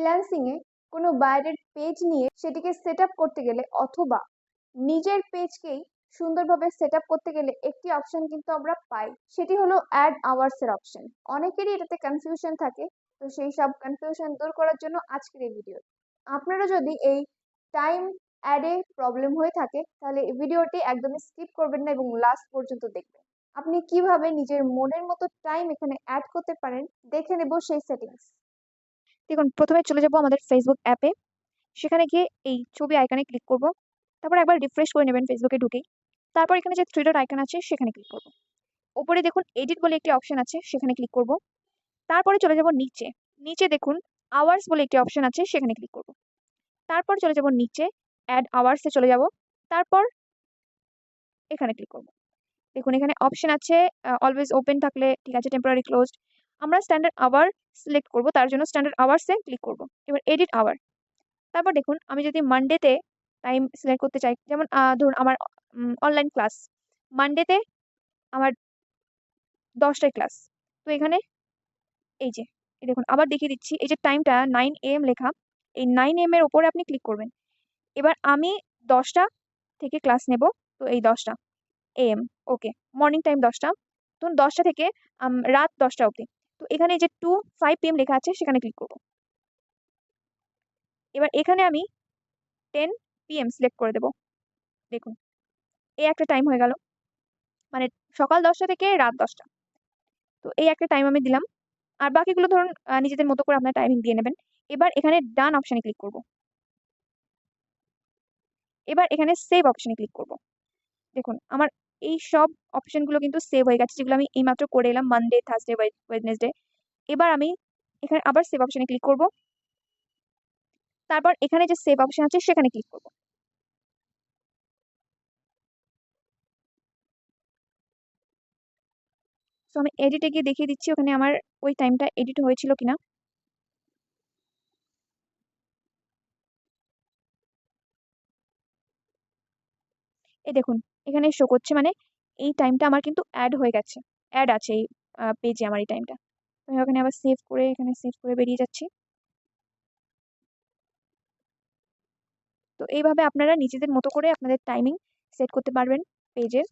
ফ্রিল্যান্সিংয়ে কোনো বাইরের পেজ নিয়ে সেটিকে সেট করতে গেলে অথবা নিজের পেজকেই সুন্দরভাবে সেট করতে গেলে একটি অপশন কিন্তু আমরা পাই। সেটি হলো অ্যাড আওয়ার্স এর অপশন অনেকেরই এটাতে কনফিউশন থাকে, তো সেই সব কনফিউশন দূর করার জন্য আজকের এই ভিডিও আপনারা যদি এই টাইম অ্যাডে প্রবলেম হয়ে থাকে, তাহলে এই ভিডিওটি একদমই স্কিপ করবেন না এবং লাস্ট পর্যন্ত দেখবেন। আপনি কীভাবে নিজের মনের মতো টাইম এখানে অ্যাড করতে পারেন, দেখে নেব সেই সেটিংস দেখুন, প্রথমে চলে যাব আমাদের ফেসবুক অ্যাপে সেখানে গিয়ে এই ছবি আইকনে ক্লিক করব। তারপর একবার রিফ্রেশ করে নেবেন ফেসবুকে ঢুকেই। তারপর এখানে যে থ্রি আইকন আছে, সেখানে ক্লিক করব। ওপরে দেখুন এডিট বলে একটি অপশন আছে, সেখানে ক্লিক করব। তারপরে চলে যাব নিচে। নিচে দেখুন আওয়ার্স বলে একটি অপশন আছে, সেখানে ক্লিক করব। তারপর চলে যাব নিচে অ্যাড আওয়ার্সে চলে যাব। তারপর এখানে ক্লিক করব। দেখুন, এখানে অপশন আছে অলওয়েজ ওপেন থাকলে, ঠিক আছে টেম্পোরারি ক্লোজড আমরা স্ট্যান্ডার্ড আওয়ার সিলেক্ট করব, তার জন্য স্ট্যান্ডার্ড আওয়ার্সে ক্লিক করব। এবার এডিট আওয়ার তারপর দেখুন, আমি যদি মানডেতে টাইম সিলেক্ট করতে চাই, যেমন ধরুন আমার অনলাইন ক্লাস মানডেতে আমার দশটায় ক্লাস তো এখানে এই যে দেখুন, আবার দেখিয়ে দিচ্ছি, এই যে টাইমটা নাইন এম লেখা, এই নাইন এম এর ওপরে আপনি ক্লিক করবেন। এবার আমি দশটা থেকে ক্লাস নেব, তো এই দশটা এম ওকে মর্নিং টাইম দশটা। ধরুন দশটা থেকে রাত দশটা অবধি। তো এখানে যে টু ফাইভ পিএম লেখা আছে, সেখানে ক্লিক করব। এবার এখানে আমি টেন পিএম সিলেক্ট করে দেব। দেখুন, এই একটা টাইম হয়ে গেল। মানে সকাল দশটা থেকে রাত দশটা। তো এই একটা টাইম আমি দিলাম। আর বাকিগুলো ধরুন নিজেদের মতো করে আপনার টাইমিং দিয়ে নেবেন। এবার এখানে ডান অপশানে ক্লিক করব। এবার এখানে সেভ অপশানে ক্লিক করব। দেখুন, আমার এই সব অপশনগুলো কিন্তু সেভ হয়ে গেছে, যেগুলো আমি এইমাত্র করে এলাম মানডে থার্সডে ওয়েডনেসডে এবার আমি এখানে আবার সেভ অপশানে ক্লিক করব। তারপর এখানে যে সেভ অপশন আছে সেখানে ক্লিক করব। সো আমি এডিটে গিয়ে দেখিয়ে দিচ্ছি, ওখানে আমার ওই টাইমটা এডিট হয়েছিল কিনা। এই দেখুন, এখানে শো করছে মানে এই টাইমটা আমার কিন্তু অ্যাড হয়ে গেছে। অ্যাড আছে এই পেজে আমার এই টাইমটা আমি ওখানে আবার সেভ করে, এখানে সেভ করে বেরিয়ে যাচ্ছি। তো এইভাবে আপনারা নিজেদের মতো করে আপনাদের টাইমিং সেট করতে পারবেন পেজের